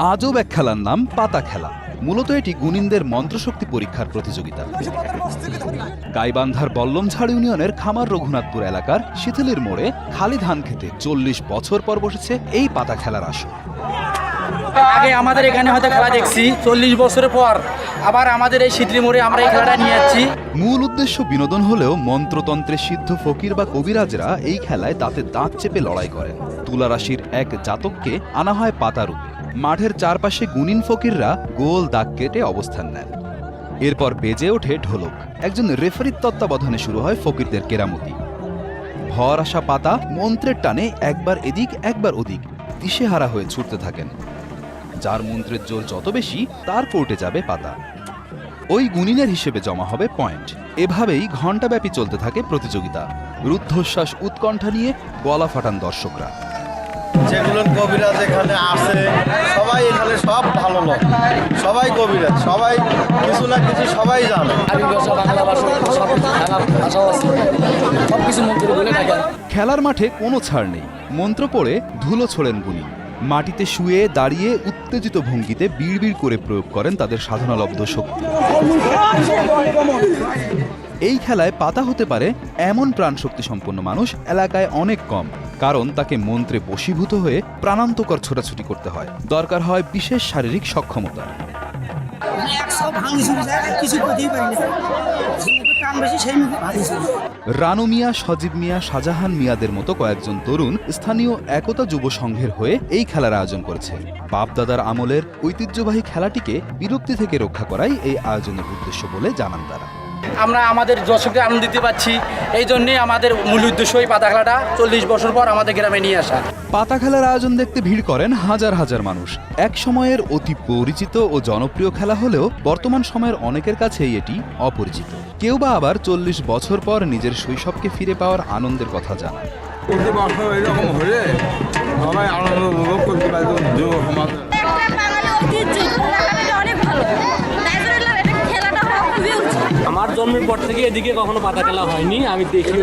আজব এক খেলার নাম পাতা খেলা। মূলত এটি গুনিনদের মন্ত্রশক্তি পরীক্ষার প্রতিযোগিতা। গাইবান্ধার বল্লমঝাড় ইউনিয়নের খামার রঘুনাথপুর এলাকার শিথিলির মোড়ে খালি ধান খেতে চল্লিশ বছর পর বসেছে এই পাতা খেলার আসর। আগে আমাদের এখানে হয়তো খেলা দেখছি চল্লিশ বছরের পর। আবার আমাদের এই শীতলি মোড়ে আমরা এই খেলাটা নিয়ে যাচ্ছি। মূল উদ্দেশ্য বিনোদন হলেও মন্ত্রতন্ত্রে সিদ্ধ ফকির বা কবিরাজরা এই খেলায় দাঁতে দাঁত চেপে লড়াই করেন। তুলা রাশির এক জাতককে আনা হয় পাতা রূপে। মাঠের চারপাশে গুনিন ফকিররা গোল দাগ কেটে অবস্থান নেন। এরপর বেজে ওঠে ঢোলক। একজন রেফারির তত্ত্বাবধানে শুরু হয় ফকিরদের কেরামতি। ভর আসা পাতা মন্ত্রের টানে একবার এদিক, একবার ওদিক দিশেহারা হয়ে ছুটতে থাকেন। যার মন্ত্রের জোর যত বেশি, তার কোর্টে যাবে পাতা। ওই গুনিনের হিসেবে জমা হবে পয়েন্ট। এভাবেই ঘণ্টাব্যাপী চলতে থাকে প্রতিযোগিতা। রুদ্ধশ্বাস উৎকণ্ঠা নিয়ে গলা ফাটান দর্শকরা। যেগুলো কবিরাজ এখানে আছে সবাই এখানে সব ভালো লোক। সবাই কবিরাজ, সবাই কিছু না কিছু সবাই জানে। খেলার মাঠে কোনো ছাড় নেই। মন্ত্র পড়ে ধুলো ছোড়েন গুনি মাটিতে শুয়ে দাঁড়িয়ে উত্তেজিত ভঙ্গিতে বিড়বিড় করে প্রয়োগ করেন তাদের সাধনালব্ধ শক্তি। এই খেলায় পাতা হতে পারে এমন প্রাণশক্তি সম্পন্ন মানুষ এলাকায় অনেক কম, কারণ তাকে মন্ত্রে বশীভূত হয়ে প্রাণান্তকর ছোটাছুটি করতে হয়। দরকার হয় বিশেষ শারীরিক সক্ষমতা। একশো ভাঙি চুরি যায় কিছু করতেই পারি না যে বেশি সেই মুখে ভাঙি চুরি রানু মিয়া সজীব মিয়া শাহজাহান মিয়াদের মতো কয়েকজন তরুণ স্থানীয় একতা যুব সংঘের হয়ে এই খেলার আয়োজন করেছে। বাপদাদার আমলের ঐতিহ্যবাহী খেলাটিকে বিলুপ্তি থেকে রক্ষা করাই এই আয়োজনের উদ্দেশ্য বলে জানান তারা। আমরা আমাদের দর্শকদের আনন্দ দিতে পারছি এই জন্যেই আমাদের মূল উদ্দেশ্য এই পাতা খেলাটা চল্লিশ বছর পর আমাদের গ্রামে নিয়ে আসা। পাতা খেলার আয়োজন দেখতে ভিড় করেন হাজার হাজার মানুষ। এক সময়ের অতি পরিচিত ও জনপ্রিয় খেলা হলেও বর্তমান সময়ের অনেকের কাছেই এটি অপরিচিত। কেউ বা আবার চল্লিশ বছর পর নিজের শৈশবকে ফিরে পাওয়ার আনন্দের কথা এরকম হলে সবাই আনন্দ উপভোগ করতে যুব সমাজ। জন্য এটা খেলাটা হওয়া খুবই উচিত আমার জন্মের পর থেকে এদিকে কখনো পাতা খেলা হয়নি আমি দেখি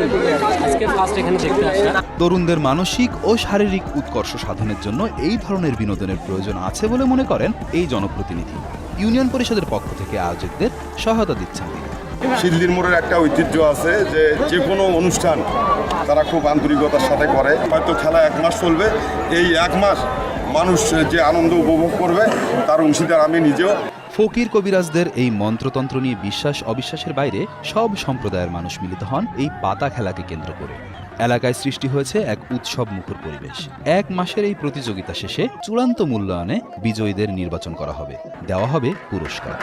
আজকে ফার্স্ট এখানে দেখতে আসা তরুণদের মানসিক ও শারীরিক উৎকর্ষ সাধনের জন্য এই ধরনের বিনোদনের প্রয়োজন আছে বলে মনে করেন এই জনপ্রতিনিধি। ইউনিয়ন পরিষদের পক্ষ থেকে আয়োজকদের সহায়তা দিচ্ছেন তিনি। শিল্লির মোড়ের একটা ঐতিহ্য আছে যে যে কোনো অনুষ্ঠান তারা খুব আন্তরিকতার সাথে করে। হয়তো খেলা এক মাস চলবে। এই এক মাস মানুষ যে আনন্দ উপভোগ করবে তার অংশীদার আমি নিজেও। ফকির কবিরাজদের এই মন্ত্রতন্ত্র নিয়ে বিশ্বাস অবিশ্বাসের বাইরে সব সম্প্রদায়ের মানুষ মিলিত হন এই পাতা খেলাকে কেন্দ্র করে। এলাকায় সৃষ্টি হয়েছে এক উৎসব মুখর পরিবেশ। এক মাসের এই প্রতিযোগিতা শেষে চূড়ান্ত মূল্যায়নে বিজয়ীদের নির্বাচন করা হবে। দেওয়া হবে পুরস্কার।